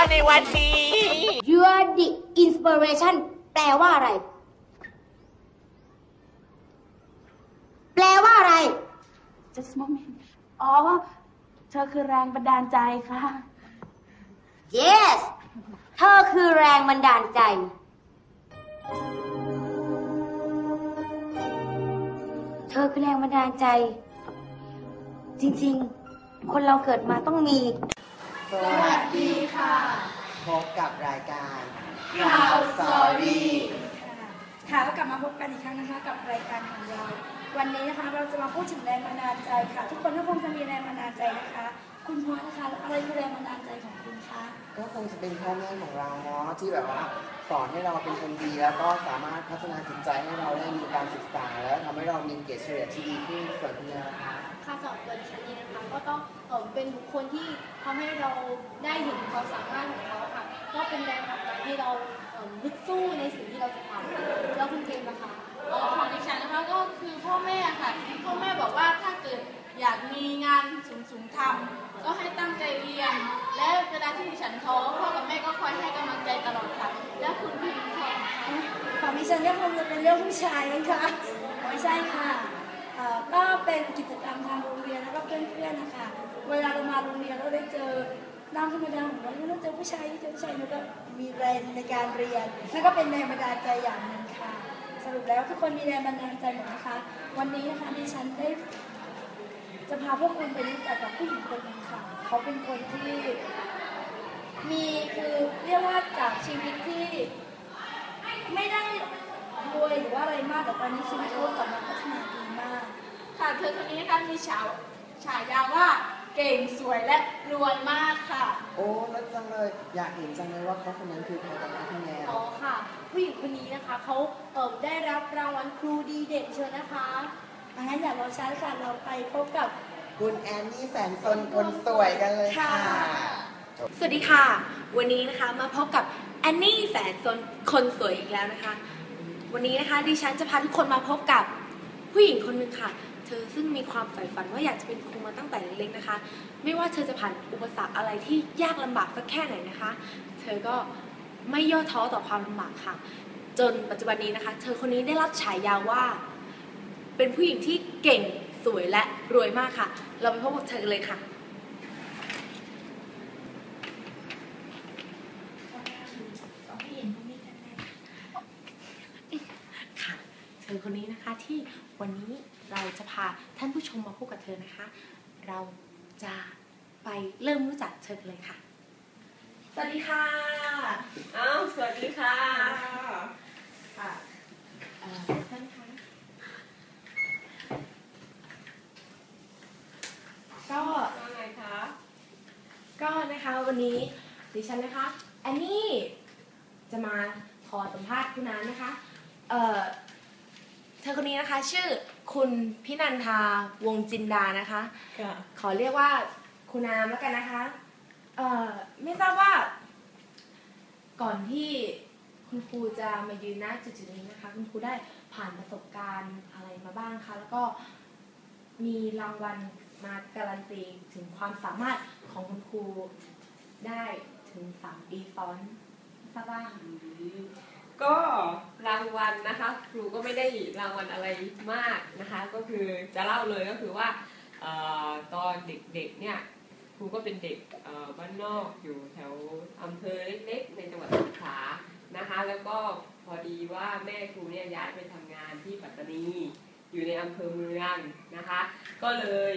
รในวันนี้ You are the inspiration แปลว่าอะไร แปลว่าอะไร just moment อ๋อ เธอคือแรงบันดาลใจค่ะ Yes เธอคือแรงบันดาลใจ เธอคือแรงบันดาลใจ จริงๆ คนเราเกิดมาต้องมี สวัสดีค่ะ พบกับรายการข่าวสตอรี่ค่ะก็กลับมาพบกันอีกครั้งนะคะกับรายการของเรา วันนี้นะคะเราจะมาพูดถึงแรงบันดาลใจค่ะ ทุกคนก็คงจะมีแรงบันดาลใจนะคะ คุณพ่อนะคะอะไรคือแรงบันดาลใจของคุณคะก็คงจะเป็นพ่อแม่ของเราเนาะที่แบบว่าสอนให้เราเป็นคนดีแล้วก็สามารถพัฒนาจิตใจให้เราได้มีการศึกษาแล้วทำให้เรามีเกรดเฉลี่ยที่ดีขึ้นส่วนคุณยายนะคะ ค่ะสำหรับตัวดิฉันเองนะคะก็ต้องเอ่อเป็นบุคคลที่ทำให้เราได้เห็นความสามารถของเขาค่ะ ก็เป็นแรงผลักดันให้เราเอ่อฮึดสู้ในสิ่งที่เราจะทำค่ะแล้วคุณเจมส์นะคะอ๋อของดิฉันนะคะก็คือพ่อแม่ค่ะพ่อแม่บอกว่าถ้าเกิดอยากมีงานสูงๆทำก็ให้ตั้งใจเรียน และเวลาที่ดิฉันท้อพ่อกับแม่ก็คอยให้กำลังใจตลอดค่ะ และคุณพี่ค่ะของดิฉันก็คงจะเป็นเรื่องผู้ชายนะคะไม่ใช่ค่ะเอ่อ ก็เป็นกิจกรรมทางโรงเรียนแล้วก็เพื่อนๆนะคะ เวลาเรามาโรงเรียนเราได้เจอตามธรรมดาของเราเราเจอผู้ชายเจอผู้ชายเราก็มีแรงในการเรียนนั่นก็เป็นแรงบันดาลใจอย่างหนึ่งค่ะ สรุปแล้วทุกคนมีแรงบันดาลใจหมดนะคะ วันนี้นะคะดิฉันได้จะพาพวกคุณไปรู้จักกับผู้หญิงคนหนึ่งค่ะ เขาเป็นคนที่มีคือเรียกว่าจากชีวิตที่ไม่ได้รวยหรือว่าอะไรมากแต่ตอนนี้ชีวิตเขากลับมาพัฒนาดีมาก ค่ะเธอคนนี้นะคะมีฉาวฉายาว่าเก่งสวยและรวยมากค่ะ โอ้แล้วจังเลย อยากเห็นจังเลยว่าเขาคนนั้นคือใครกันนะพี่แนวอ๋อค่ะ ผู้หญิงคนนี้นะคะเขาเอ่อได้รับรางวัลครูดีเด่นเชิญนะคะงั้นอย่ารอช้าค่ะเราไปพบกับคุณแอนนี่แสนซนคนสวยกันเลยค่ะค่ะ สวัสดีค่ะ วันนี้นะคะมาพบกับแอนนี่แสนสนคนสวยอีกแล้วนะคะ วันนี้นะคะดิฉันจะพาทุกคนมาพบกับผู้หญิงคนหนึ่งค่ะ เธอซึ่งมีความใฝ่ฝันว่าอยากจะเป็นครูมาตั้งแต่เล็กๆนะคะ ไม่ว่าเธอจะผ่านอุปสรรคอะไรที่ยากลำบากสักแค่ไหนนะคะ เธอก็ไม่ย่อท้อต่อความลำบากค่ะ จนปัจจุบันนี้นะคะ เธอคนนี้ได้รับฉายาว่า เป็นผู้หญิงที่เก่งสวยและรวยมากค่ะ เราไปพบกับเธอเลยค่ะเธ อคนนี้นะคะที่วันนี้เราจะพาท่านผู้ชมมาพบกับเธอนะคะ เราจะไปเริ่มรู้จักเธอกันเลยค่ะ สวัสดีค่ะอ้าวสวัสดีค่ะค่ะเอ่อท่านคะก็ว่าไงคะก็นะคะวันนี้ดิฉันนะคะแอนนี่จะมาขอสัมภาษณ์คุณน้ำนะคะ เอ่อ เธอคนนี้นะคะ ชื่อคุณพินันทาวงจินดานะคะขอเรียกว่าคุณน้ำแล้วกันนะคะ เอ่อไม่ทราบว่า ก่อนที่คุณครูจะมายืนหน้าจุดๆนี้นะคะ คุณครูได้ผ่านประสบการณ์อะไรมาบ้างคะแล้วก็มีรางวัลมาการันตีถึงความสามารถของคุณครูได้ถึงสามปีซ้อนไม่ทราบว่า ก็รางวัลนะคะ ครูก็ไม่ได้รางวัลอะไรมากนะคะ ก็คือจะเล่าเลยก็คือว่าออตอนเด็กๆเนี่ยครูก็เป็นเด็กบ้านนอกอยู่แถวอำเภอเล็กๆในจังหวัดสงขลานะคะ แล้วก็พอดีว่าแม่ครูเนี่ยย้ายไปทำงานที่ปัตตานีอยู่ในอำเภอเมืองนะคะ ก็เลย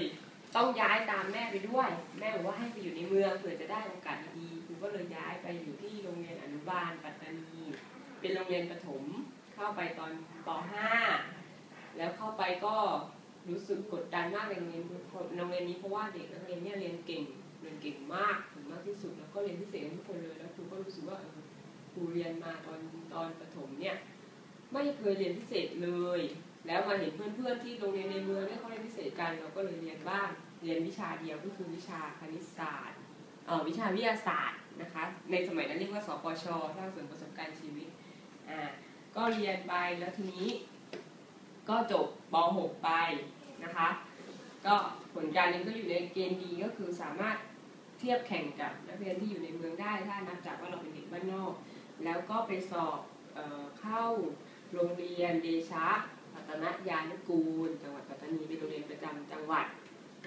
ต้องย้ายตามแม่ไปด้วย แม่บอกว่าให้ไปอยู่ในเมืองเผื่อจะได้โอกาสดีๆครูก็เลยย้ายไปอยู่ที่โรงเรียนอนุบาลปัตตานี เป็นโรงเรียนประถมเข้าไปตอนป .5 แล้วเข้าไปก็รู้สึกกดดันมากในโรงเรียนโรงเรียนนี้เพราะว่าเด็กนักเรียนเนี่ยเรียนเก่งเรียนเก่งมากถึงมากที่สุดแล้วก็เรียนพิเศษทุกคนเลยแล้วครูก็รู้สึกว่าครูเรียนมาตอนตอนประถมเนี่ยไม่เคยเรียนพิเศษเลย แล้วมาเห็นเพื่อนๆที่โรงเรียนในเมืองเนี่ยเขาเรียนพิเศษกันเราก็เลยเรียนบ้างเรียนวิชาเดียวก็คือวิชาคณิตศาสตร์วิชาวิทยาศาสตร์นะคะในสมัยนั้นเรียกว่าสปชสร้างเสริมประสบการณ์ชีวิต อ่าก็เรียนไปแล้วทีนี้ ก็จบป .6 ไปนะคะ ก็ผลการเรียนก็อยู่ในเกณฑ์ดีก็คือสามารถเทียบแข่งกับนักเรียนที่อยู่ในเมืองได้ถ้านับจากว่าเราเป็นเด็กบ้านนอก แล้วก็ไปสอบเอเข้าโรงเรียนเดชะปัตนยานุกูล จังหวัดปัตตานีเป็นโรงเรียนประจำจังหวัด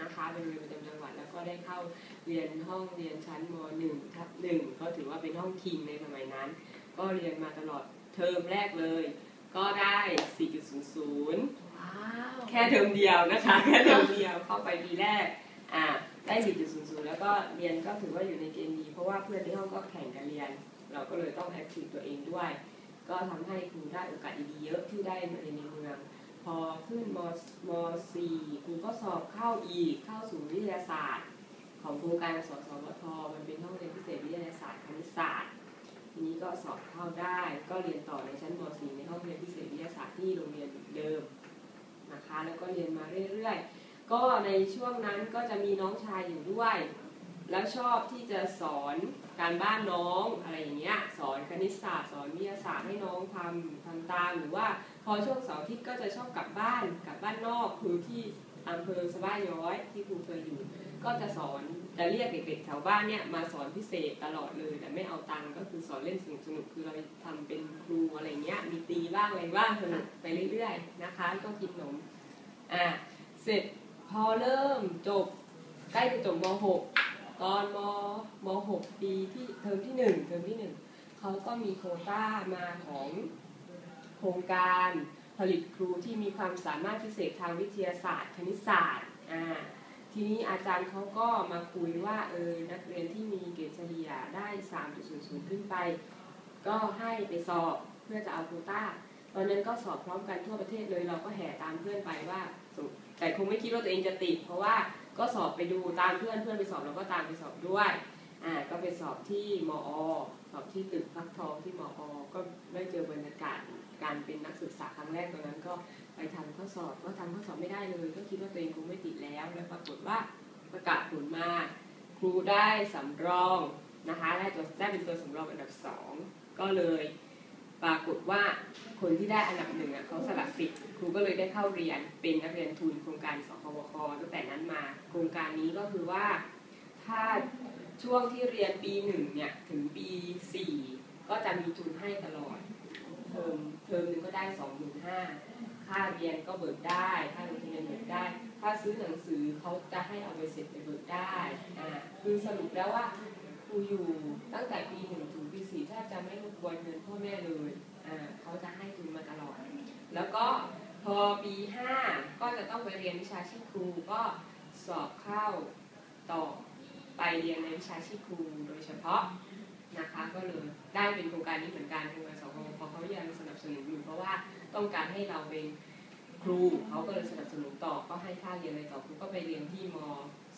นะคะเป็นโรงเรียนประจำจังหวัดแล้วก็ได้เข้าเรียนห้องเรียนชั้นม .1 ทับหนึ่งก็ถือว่าเป็นห้องคิงในสมัยนั้น ก็เรียนมาตลอด เทอมแรกเลย ก็ได้ 4.00 ว้าวแค่เทอมเดียวนะคะ แค่เทอมเดียวเข้าไปปีแรกอ่าได้ 4.00 แล้วก็เรียนก็ถือว่าอยู่ในเกณฑ์ดี เพราะว่าเพื่อนที่ห้องก็แข่งกันเรียน เราก็เลยต้องแอคทีฟตัวเองด้วย ก็ทำให้ครูได้โอกาสดีๆเยอะที่ได้มาเรียนในเมือง พอขึ้นมม .4 ครูก็สอบเข้าอีกเข้าสู่วิทยาศาสตร์ ของโครงการสสวทมันเป็นห้องเรียนพิเศษวิทยาศาสตร์คณิตศาสตร์ ทีนี้ ก็สอบเข้าได้ ก็เรียนต่อในชั้นม .4 ในห้องเรียนพิเศษวิทยาศาสตร์ที่โรงเรียนเดิมนะคะ แล้วก็เรียนมาเรื่อยๆ ก็ในช่วงนั้นก็จะมีน้องชายอยู่ด้วย แล้วชอบที่จะสอนการบ้านน้องอะไรอย่างเงี้ย สอนคณิตศาสตร์สอนวิทยาศาสตร์ให้น้องทำทำตามหรือว่าพอช่วงเสาร์อาทิตย์ก็จะชอบกลับบ้านกลับบ้านนอกคือที่อำเภอสบ้าย้อยที่ครูเคยอยู่ ก็จะสอน จะเรียกเด็กๆแถวบ้านเนี่ยมาสอนพิเศษตลอดเลย แต่ไม่เอาตังก็คือสอนเล่นสนุกสนุกๆคือเราทำเป็นครูอะไรเงี้ย มีตีบ้างอะไรบ้างสนุกไปเรื่อยๆนะคะก็กินขนมอ่าเสร็จพอเริ่มจบใกล้จะจบม .6 ตอนมม .6 ปีที่เทอมที่หนึ่งเทอมที่หนึ่งเขาก็มีโคต้ามาของโครงการผลิตครูที่มีความสามารถพิเศษทางวิทยาศาสตร์ คณิตศาสตร์อ่า ทีนี้อาจารย์เขาก็มาคุยว่าเออนักเรียนที่มีเกรดเฉลี่ยได้ 3.00 ขึ้นไป ก็ให้ไปสอบเพื่อจะเอาโคต้า ตอนนั้นก็สอบพร้อมกันทั่วประเทศเลยเราก็แห่ตามเพื่อนไปว่า แต่คงไม่คิดว่าตัวเองจะติด เพราะว่าก็สอบไปดูตามเพื่อนเพื่อนไปสอบเราก็ตามไปสอบด้วยอ่าก็ไปสอบที่มอ สอบที่ตึกพักทองที่มอ ก็ได้เจอบรรยากาศการเป็นนักศึกษาครั้งแรกตอนนั้นก็ ไปทำข้อสอบก็ทำข้อสอบไม่ได้เลย ก็คิดว่าตัวเองคงไม่ติดแล้วแล้วปรากฏว่าประกาศผลมาครูได้สำรองนะคะได้ตัวได้เป็นตัวสำรองอันดับสองก็เลยปรากฏว่าคนที่ได้อันดับหนึ่งอะเขาสละสิทธิ์ครูก็เลยได้เข้าเรียนเป็นนักเรียนทุนโครงการสคบคตั้งแต่นั้นมาโครงการนี้ก็คือว่าถ้าช่วงที่เรียนปีหนึ่งเนี่ยถึงปีสี่ก็จะมีทุนให้ตลอดเทอมเทอมหนึ่งก็ได้สองหมื่นห้า ค่าเรียนก็เบิกได้ค่าลงทะเบียนเบิกได้ ถ้าซื้อหนังสือเขาจะให้เอาไปเสร็จไปเบิกได้อ่าคือสรุปแล้วว่าครูอยู่ตั้งแต่ปีหนึ่งถึงปีสี่ถ้าจะไม่รบกวนเงินพ่อแม่เลยอ่าเขาจะให้ทุนมาตลอด แล้วก็พอปีห้าก็จะต้องไปเรียนวิชาชีพครูก็สอบเข้าต่อไปเรียนในวิชาชีพครูโดยเฉพาะนะคะก็เลยได้เป็นโครงการนี้เหมือนกันทางสคบเขายังสนับสนุนอยู่เพราะว่า ต้องการให้เราเป็นครูเขาก็เลยสนับสนุนต่อก็ให้ค่าเรียนอะไรต่อครูก็ไปเรียนที่ม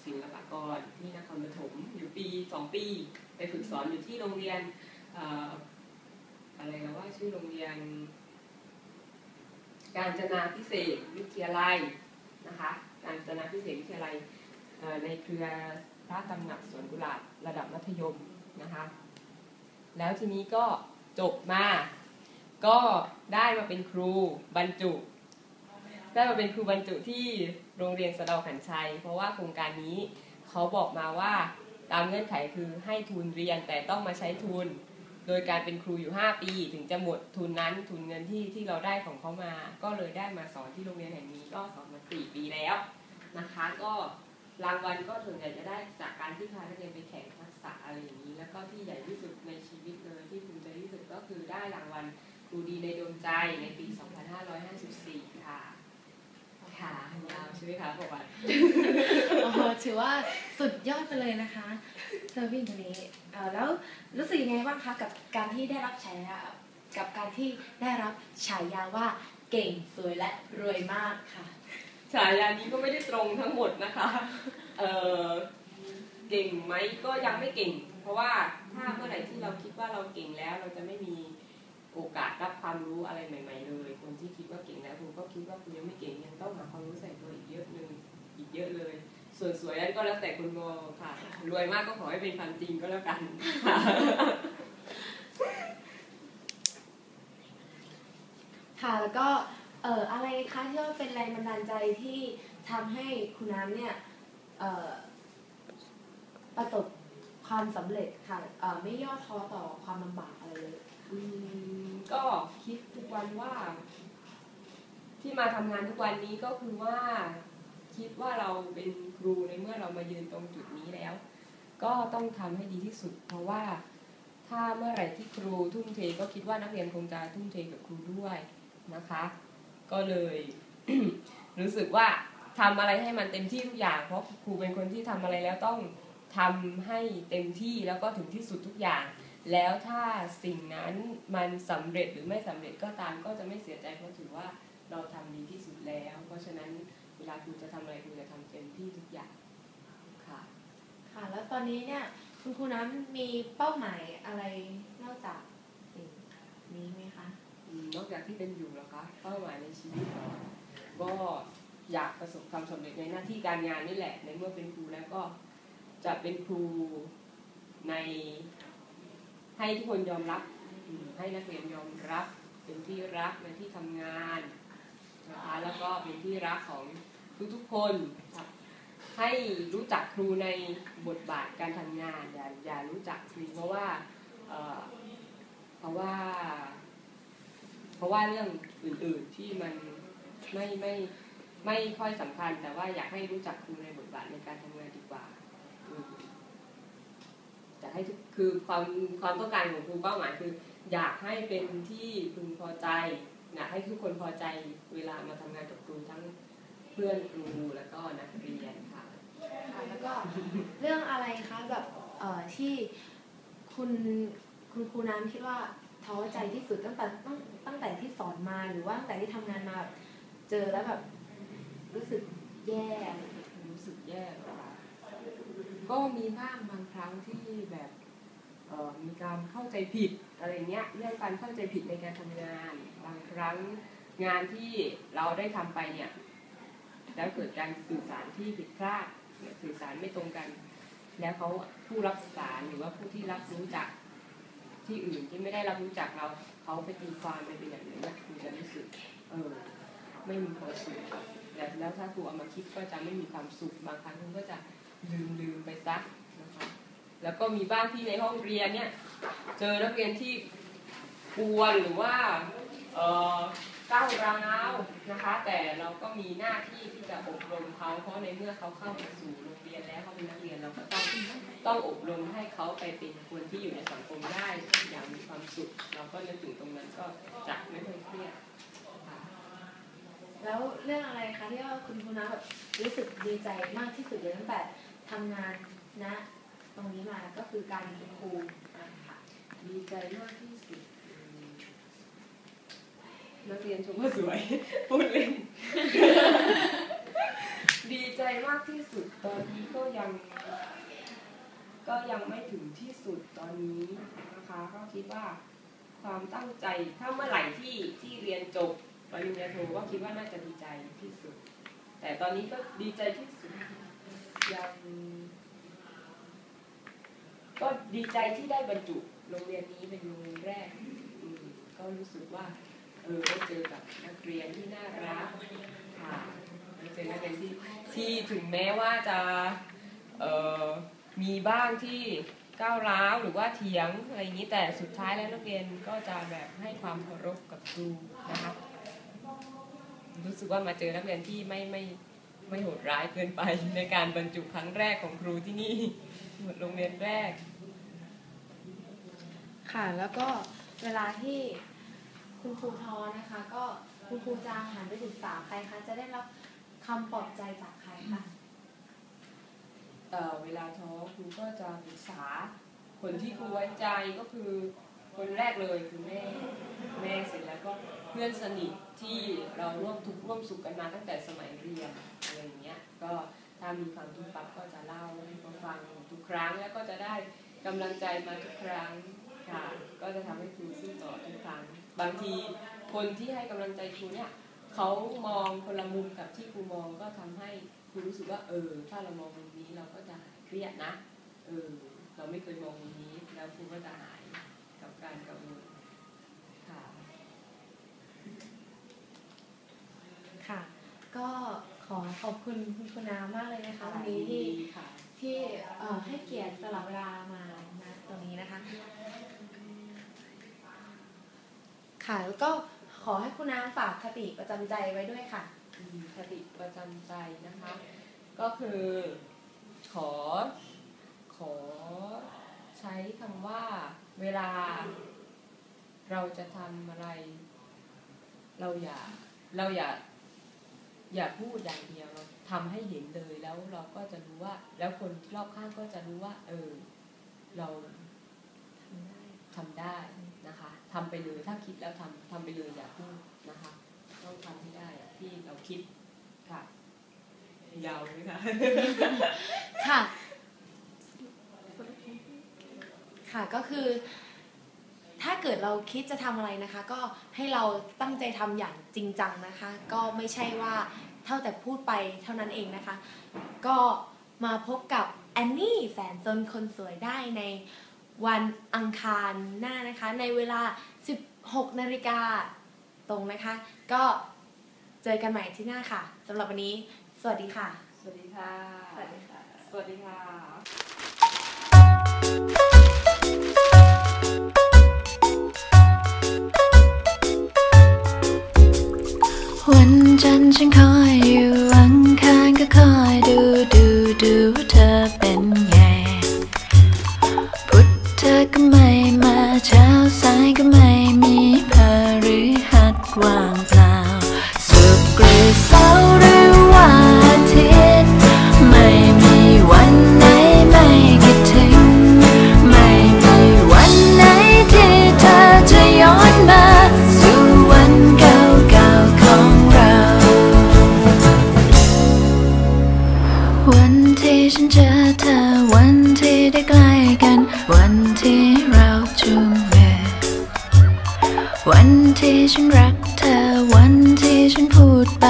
ศิลปากรที่นครปฐมอยู่ปีสองปี ไปฝึกสอนอยู่ที่โรงเรียนอะไรนะว่าชื่อโรงเรียน การจนาพิเศษวิทยาลัยนะคะการจนาพิเศษวิทยาลัยในเครือพระตำหนักสวนกุหลาบระดับมัธยมนะคะ แล้วทีนี้ก็จบมา ก็ได้มาเป็นครูบรรจุ ได้มาเป็นครูบรรจุที่โรงเรียนสะเดาขันชัย เพราะว่าโครงการนี้เขาบอกมาว่าตามเงื่อนไขคือให้ทุนเรียนแต่ต้องมาใช้ทุน โดยการเป็นครูอยู่ 5 ปี ถึงจะหมดทุนนั้นทุนเงินที่ที่เราได้ของเขามา ก็เลยได้มาสอนที่โรงเรียนแห่งนี้ก็สอนมา4ปีแล้วนะคะ ก็รางวัลก็ส่วนใหญ่จะได้จากการที่พานักเรียนไปแข่งทักษะอะไรอย่างนี้ แล้วก็ที่ใหญ่ที่สุดในชีวิตเลยที่ภูมิใจที่สุดก็คือได้รางวัล ครูดีในดวงใจในปี 2554 ค่ะค่ะยาวใช่ไหมคะประวัติโอ้โหถือว่าสุดยอดไปเลยนะคะ เธอพี่คนนี้เอ่อแล้วรู้สึกยังไงบ้างคะกับการที่ได้รับฉายากับการที่ได้รับฉายาว่าเก่งสวยและรวยมากค่ะ ฉายานี้ก็ไม่ได้ตรงทั้งหมดนะคะเออเก่งไหมก็ยังไม่เก่ง เพราะว่าถ้าเมื่อไหร่ที่เราคิดว่าเราเก่งแล้วเราจะไม่มี โอกาสรับความรู้อะไรใหม่ ๆ เลย คนที่คิดว่าเก่งแล้วคุณก็คิดว่าคุณยังไม่เก่งยังต้องหาความรู้ใส่ตัวอีกเยอะหนึ่งอีกเยอะเลย ส่วนสวยนั้นก็แล้วแต่คุณมองค่ะ รวยมากก็ขอให้เป็นความจริงก็แล้วกันค่ะแล้วก็เอ่ออะไรคะที่ว่าเป็นแรงบันดาลใจที่ทำให้คุณน้ำเนี่ยเอ่อประสบความสำเร็จค่ะเอ่อไม่ย่อท้อต่อความลำบากอะไรเลย ก็คิดทุกวันว่า ที่มาทำงานทุกวันนี้ก็คือว่าคิดว่าเราเป็นครูในเมื่อเรามายืนตรงจุดนี้แล้ว ก็ต้องทำให้ดีที่สุด เพราะว่าถ้าเมื่อไหร่ที่ครูทุ่มเทก็คิดว่านักเรียนคงจะทุ่มเทกับครูด้วยนะคะ ก็เลยรู้สึกว่าทำอะไรให้มันเต็มที่ทุกอย่าง เพราะครูเป็นคนที่ทำอะไรแล้วต้องทำให้เต็มที่แล้วก็ถึงที่สุดทุกอย่าง แล้วถ้าสิ่งนั้นมันสำเร็จหรือไม่สำเร็จก็ตามก็จะไม่เสียใจเพราะถือว่าเราทำดีที่สุดแล้ว เพราะฉะนั้นเวลาครูจะทำอะไรครูจะทำเต็มที่ทุกอย่างค่ะค่ะ แล้วตอนนี้เนี่ยคุณครูน้ำมีเป้าหมายอะไรนอกจากสิ่งนี้ไหมคะอืมนอกจากที่เป็นอยู่แล้วคะเป้าหมายในชีวิตเหรอก็อยากประสบความสำเร็จในหน้าที่การงานนี่แหละในเมื่อเป็นครูแล้วก็จะเป็นครูใน ให้ทุกคนยอมรับ ให้นักเรียนยอมรับ เป็นที่รักในที่ทำงานนะคะแล้วก็เป็นที่รักของทุกๆคนให้รู้จักครูในบทบาทการทำงาน อย่าอย่ารู้จักครูเพราะว่าเเพราะว่า เพราะว่าเรื่องอื่น ๆที่มันไม่ไม่ไม่ค่อยสำคัญ แต่ว่าอยากให้รู้จักครูในบทบาทในการทำงาน อยากให้ทุกคือความความต้องการของครูเป้าหมายคือ อยากให้เป็นที่พึงพอใจอยากให้ทุกคนพอใจเวลามาทำงานกับครูทั้งเพื่อนครูแล้วก็นักเรียนค่ะค่ะแล้วก็เรื่องอะไรคะแบบเอ่อที่คุณคุณครูน้ำคิดว่าท้อใจที่สุดตั้งแต่ตั้งตั้งแต่ที่สอนมาหรือว่าตั้งแต่ที่ทำงานมาแบบเจอแล้วแบบรู้สึกแย่อะไรอย่างเงี้ยรู้สึกแย่เหรอคะ ก็มีบ้างบางครั้งที่แบบมีการเข้าใจผิดอะไรเงี้ยเรื่องการเข้าใจผิดในการทำงาน บางครั้งงานที่เราได้ทำไปเนี่ยแล้วเกิดการสื่อสารที่ผิดพลาดสื่อสารไม่ตรงกัน แล้วเขาผู้รับสารหรือว่าผู้ที่รับรู้จากที่อื่นที่ไม่ได้รับรู้จากเราเขาไปตีความไปเป็นอย่างนี้นะคุณจะรู้สึกเออไม่มีความสุขแล้วถ้าครูเอามาคิดก็จะไม่มีความสุขบางครั้งคุณก็จะ ลืมลืมไปซะนะคะแล้วก็มีบ้างที่ในห้องเรียนเนี่ยเจอนักเรียนที่กวนหรือว่าเอ่อก้าวร้าวนะคะ แต่เราก็มีหน้าที่ที่จะอบรมเขาเพราะในเมื่อเขาเข้ามาสู่โรงเรียนแล้วเขาเป็นนักเรียนเราก็ต้องต้องอบรมให้เขาไปเป็นคนที่อยู่ในสังคมได้อย่างมีความสุข เราก็นึกถึงตรงนั้นก็จะไม่ค่อยเครียดค่ะแล้วเรื่องอะไรคะที่ว่าคุณครูน้ำแบบรู้สึกดีใจมากที่สุดเลยตั้งแต่ ทำงานณตรงนี้มาก็คือการเป็นครูนะคะดีใจมากที่สุดอืมนักเรียนชมว่าสวยพูดเล่นดีใจมากที่สุดตอนนี้ก็ยัง ก็ยังไม่ถึงที่สุดตอนนี้นะคะ ก็คิดว่าความตั้งใจถ้าเมื่อไหร่ที่ที่เรียนจบปริญญาโทก็คิดว่าน่าจะดีใจที่สุด แต่ตอนนี้ก็ดีใจที่สุด ยังก็ดีใจที่ได้บรรจุโรงเรียนนี้เป็นโรงเรียนแรกก็รู้สึกว่าเออได้เจอกับนักเรียนที่น่ารักค่ะได้เจอนักเรียนที่ที่ถึงแม้ว่าจะเออมีบ้างที่ก้าวร้าวหรือว่าเถียงอะไรอย่างนี้แต่สุดท้ายแล้วนักเรียนก็จะแบบให้ความเคารพกับครูนะคะรู้สึกว่ามาเจอนักเรียนที่ไม่ไม่ ไม่โหดร้ายเกินไปในการบรรจุครั้งแรกของครูที่นี่โรงเรียนแรก ค่ะแล้วก็เวลาที่คุณครูท้อนะคะ ก็คุณครูจะหันไปปรึกษาใครคะจะได้รับคำปลอบใจจากใครคะเอ่อเวลาท้อครูก็จะปรึกษาคนที่ครูไว้ใจก็คือคนแรกเลยคือแม่แม่เสร็จแล้วก็เพื่อนสนิท ที่เราร่วมทุกข์ร่วมสุขกันมาตั้งแต่สมัยเรียนอะไรอย่างเงี้ยก็ถ้ามีความทุกข์ปั๊บก็จะเล่าให้เขาฟังทุกครั้งแล้วก็จะได้กำลังใจมาทุกครั้งค่ะก็จะทำให้ครูสู้ต่อทุกครั้งบางทีคนที่ให้กำลังใจครูเนี่ยเขามองคนละมุมกับที่ครูมองก็ทำให้ครูรู้สึกว่าเออ ถ้าเรามองมุมนี้เราก็จะหายเครียดนะเออเราไม่เคยมองมุมนี้แล้วครูก็จะหายกับการกังวลค่ะ ค่ะ ก็ขอขอบคุณคุณครูน้ำมากเลยนะคะวันนี้ที่ค่ะที่เอ่อให้เกียรติสละเวลามานะตรงนี้นะคะ ค่ะแล้วก็ขอให้คุณน้ำฝากคติประจำใจไว้ด้วยค่ะอืมคติประจำใจนะคะ ก็คือขอขอใช้คำว่าเวลาเราจะทำอะไร เราอย่าเราอย่า อย่าพูดอย่างเดียวเราทำให้เห็นเลยแล้วเราก็จะรู้ว่า แล้วคนรอบข้างก็จะรู้ว่า เออ เราทำได้นะคะทำไปเลยถ้าคิดแล้วทำทำไปเลยอย่าพูดนะคะต้องทำให้ได้ที่เราคิดค่ะยาวไหมคะค่ะ ค่ะก็คือ ถ้าเกิดเราคิดจะทำอะไรนะคะ ก็ให้เราตั้งใจทำอย่างจริงจังนะคะ ก็ไม่ใช่ว่าเท่าแต่พูดไปเท่านั้นเองนะคะ ก็มาพบกับแอนนี่แสนซนคนสวยได้ในวันอังคารหน้านะคะ ในเวลา 16นาฬิกาตรงนะคะ ก็เจอกันใหม่ที่หน้าค่ะสำหรับวันนี้ สวัสดีค่ะ สวัสดีค่ะ สวัสดีค่ะ สวัสดีค่ะ วันจันทร์ฉันคอยอยู่ วันที่ฉันรักเธอ วันที่ฉันพูดไป